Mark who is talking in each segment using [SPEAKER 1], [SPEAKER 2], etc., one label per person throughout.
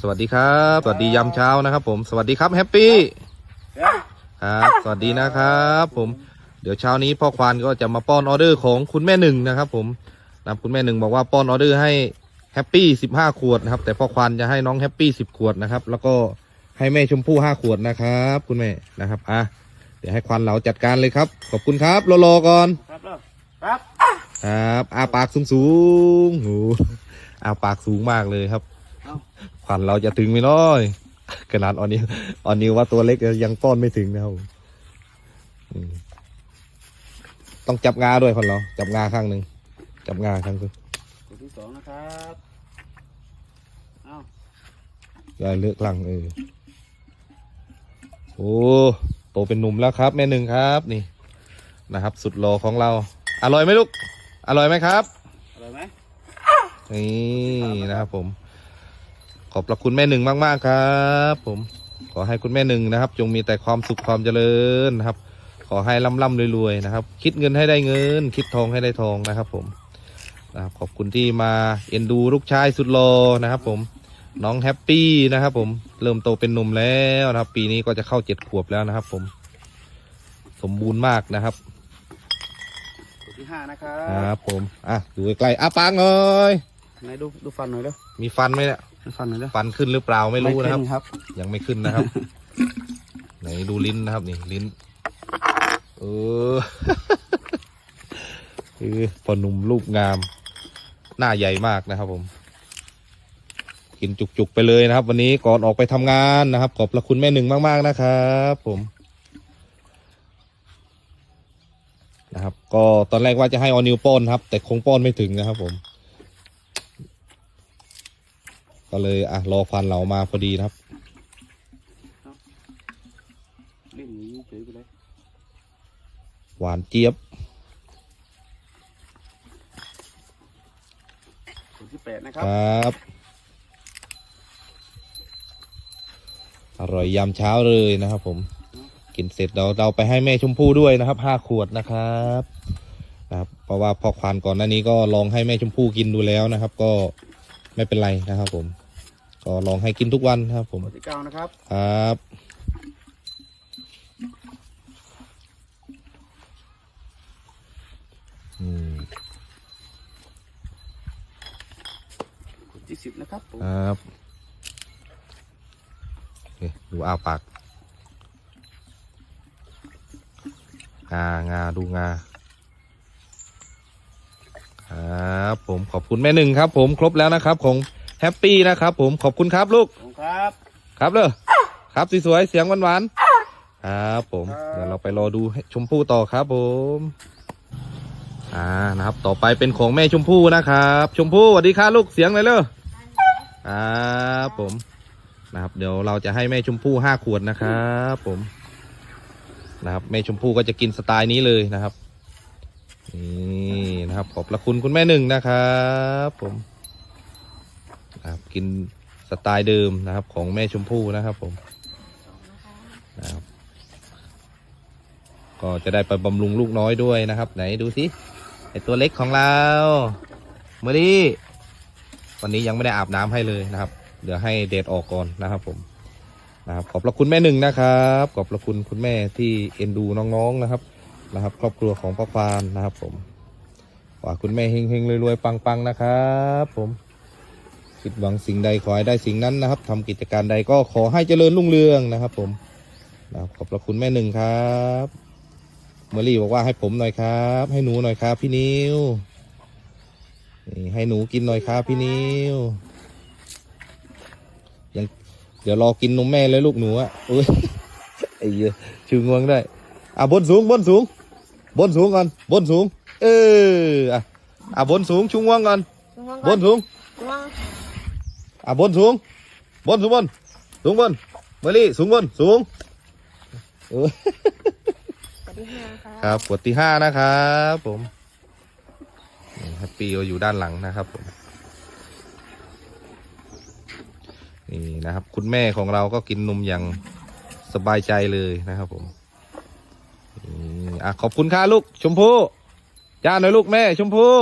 [SPEAKER 1] สวัสดีครับ สวัสดียามเช้านะครับ ผม สวัสดีครับแฮปปี้ครับ สวัสดีนะครับ ผม เดี๋ยวเช้านี้พ่อควานก็จะมาป้อนออเดอร์ของคุณแม่หนึ่งนะครับ ผมนะคุณแม่หนึ่งบอกว่าป้อนออเดอร์ให้แฮปปี้สิบห้าขวดนะครับ แต่พ่อควานจะให้น้องแฮปปี้สิบขวดนะครับ แล้วก็ให้แม่ชมพู่ห้าขวดนะครับ คุณแม่นะครับ อะ เดี๋ยวให้ควานเหลาจัดการเลยครับ ขอบคุณครับรอๆก่อน
[SPEAKER 2] ครับแล้วครับ
[SPEAKER 1] ครับอาปากสูงสูงๆโหอาปากสูงมากเลยครับ
[SPEAKER 2] เอา
[SPEAKER 1] ขวัญเราจะถึงไหมน้อยขนาดออนนิวออนนิวว่าตัวเล็กยังป้อนไม่ถึงนะครับอืมต้องจับงาด้วยคนเรา จับงาข้างหนึ่งจับงาข้างหนึง
[SPEAKER 2] ตัวที่สองนะครับเอา
[SPEAKER 1] อย่าเลือกลังเออโอ้โตเป็นหนุ่มแล้วครับ แม่หนึ่งครับนี่นะครับ สุดหล่อของเรา อร่อยไหมลูก อร่อยไหมครับ
[SPEAKER 2] อร่อยไหม
[SPEAKER 1] นี่นะครับผม ขอบพระคุณแม่หนึ่งมาก ๆ ครับ ผมขอให้คุณแม่หนึ่งนะครับ จงมีแต่ความสุขความเจริญนะครับ ขอให้ร่ำร่ำรวยๆนะครับ คิดเงินให้ได้เงิน คิดทองให้ได้ทองนะครับ ผมนะครับขอบคุณที่มาเอ็นดูลูกชายสุดหล่อนะครับ ผมน้องแฮปปี้นะครับ ผมเริ่มโตเป็นหนุ่มแล้วนะครับ ปีนี้ก็จะเข้าเจ็ดขวบแล้วนะครับ ผม สมบูรณ์มากนะครับ
[SPEAKER 2] ตัวที่ห้านะครั
[SPEAKER 1] ครับ บผมอะดูใกล้ๆอะปากหน่อย
[SPEAKER 2] ไหนดูดูฟันหน่อยเร็ว
[SPEAKER 1] มีฟันไหมเนี่ย
[SPEAKER 2] ดู ฟันหน่อยเร็ว
[SPEAKER 1] ฟันขึ้นหรือเปล่าไม่รู้นะครับ
[SPEAKER 2] ขึ้ครับ
[SPEAKER 1] ยังไม่ขึ้นนะครับ ไหนดูลิ้นนะครับนี่ลิ้น เออเออพอหนุ่มลูกงาม หน้าใหญ่มากนะครับผม กินจุกๆไปเลยนะครับ วันนี้ก่อนออกไปทำงานนะครับ ขอบพระคุณแม่หนึ่งมากๆนะครับผมนะครับ ก็ตอนแรกว่าจะให้ออนิวป้อนครับ แต่คงป้อนไม่ถึงนะครับผม ก็เลยอะรอฟันเหลามาพอดีนะครับ
[SPEAKER 2] เล่นอย่างนี้เฉยไปเลย
[SPEAKER 1] หวานเจี๊ยบ
[SPEAKER 2] ตัวที่แปดนะค
[SPEAKER 1] ครับ รับ อร่อยยามเช้าเลยนะครับผม กินเสร็จเราเราไปให้แม่ชมพู่ด้วยนะครับห้าขวดนะครับนะครับ เพราะว่าพอควานก่อนหน้านี้ก็ลองให้แม่ชมพู่กินดูแล้วนะครับ ก็ไม่เป็นไรนะครับผม ก็ลองให้กินทุกวันนะครับ ผม
[SPEAKER 2] ตัวที่เก้านะครับ
[SPEAKER 1] ครับอืม
[SPEAKER 2] ตัวที่สิบนะครับผม
[SPEAKER 1] ครับนี่ดูอ้าปากงางาดูงาครับผมขอบคุณแม่หนึ่งครับ ผมครบแล้วนะครับของ แฮปปี้นะครับผมขอบคุณครับลูก
[SPEAKER 2] ขอบคุณครับ
[SPEAKER 1] ครับเลยครับสวยๆเสียงหวานๆครับผม
[SPEAKER 2] ครับ
[SPEAKER 1] เดี๋ยวเราไปรอดูให้ชมพู่ต่อครับผมอ่านะครับ ต่อไปเป็นของแม่ชมพู่นะครับ ชมพู่สวัสดีค่ะลูกเสียงเลยเลยครับผมนะครับ เดี๋ยวเราจะให้แม่ชมพู่ห้าขวดนะครับผมนะครับแม่ชมพู่ก็จะกินสไตล์นี้เลยนะครับนี่นะครับขอบพระคุณคุณแม่หนึ่งนะครับ ผม นะครับกินสไตล์เดิมนะครับของแม่ชมพู่นะครับผมนะครับก็จะได้ไปบำรุงลูกน้อยด้วยนะครับ ไหนดูสิไอตัวเล็กของเราเมื่อนี้วันนี้ยังไม่ได้อาบน้ำให้เลยนะครับ เดี๋ยวให้เดดออกก่อนนะครับผมนะครับขอบพระคุณแม่หนึ่งนะครับ ขอบพระคุณคุณแม่ที่เอ็นดูน้องๆนะครับนะครับ ครอบครัวของพ่อควานนะครับผมขอให้คุณแม่เฮงๆรวยๆปังๆนะครับ ผม คิดหวังสิ่งใดขอให้ได้สิ่งนั้นนะครับทำกิจการใดก็ขอให้เจริญรุ่งเรืองนะครับ ผมนะครับขอบพระคุณแม่หนึ่งครับเมอรี่บอกว่าให้ผมหน่อยครับ ให้หนูหน่อยครับ พี่นิวนี่ให้หนูกินหน่อยครับ พี่นิวยังเดี๋ยวรอกินนมแม่เลยลูกหนูอะอุ้ยไอ้เหี้ยชื่องวงได้อะบนสูงบนสูง บนสูงก่อนบนสูง เอออะอะบนสูงชุงงวงก่อนบนสูง
[SPEAKER 3] ว่าง
[SPEAKER 1] อะบนสูง บนสูงบน สูงบนเมลี่สูงบน สูงเออ
[SPEAKER 3] สวัสดีค่ะ
[SPEAKER 1] ครับขวดที่ห้านะครับผมแฮปปี้ก็อยู่ด้านหลังนะครับผม นี่นะครับ คุณแม่ของเราก็กินนมอย่างสบายใจเลยนะครับผมนี่อะขอบคุณค่ะลูก ชมพู่ย่าหน่อยลูกแม่ ชมพู่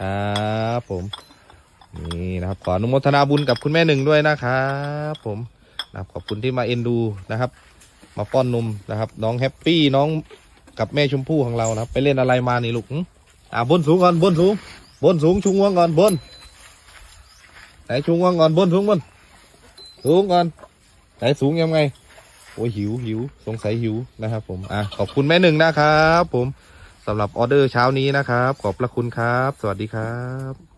[SPEAKER 1] ครับผม นี่นะครับขออนุโมทนาบุญกับคุณแม่หนึ่งด้วยนะครับผมนะครับขอบคุณที่มาเอ็นดูนะครับ มาป้อนนมนะครับ น้องแฮปปี้น้องกับแม่ชมพู่ของเรานะครับ ไปเล่นอะไรมานี่ลูกอ่าบนสูงก่อนบนสูง บนสูงชุงงวงก่อนบนไหนชุงงวงก่อนบนสูงบนสูงก่อนไหนสูงยังไงโอ้ยหิวหิวสงสัยหิวนะครับ ผมอะขอบคุณแม่หนึ่งนะครับ ผมสำหรับออเดอร์เช้านี้นะครับ ขอบพระคุณครับ สวัสดีครับ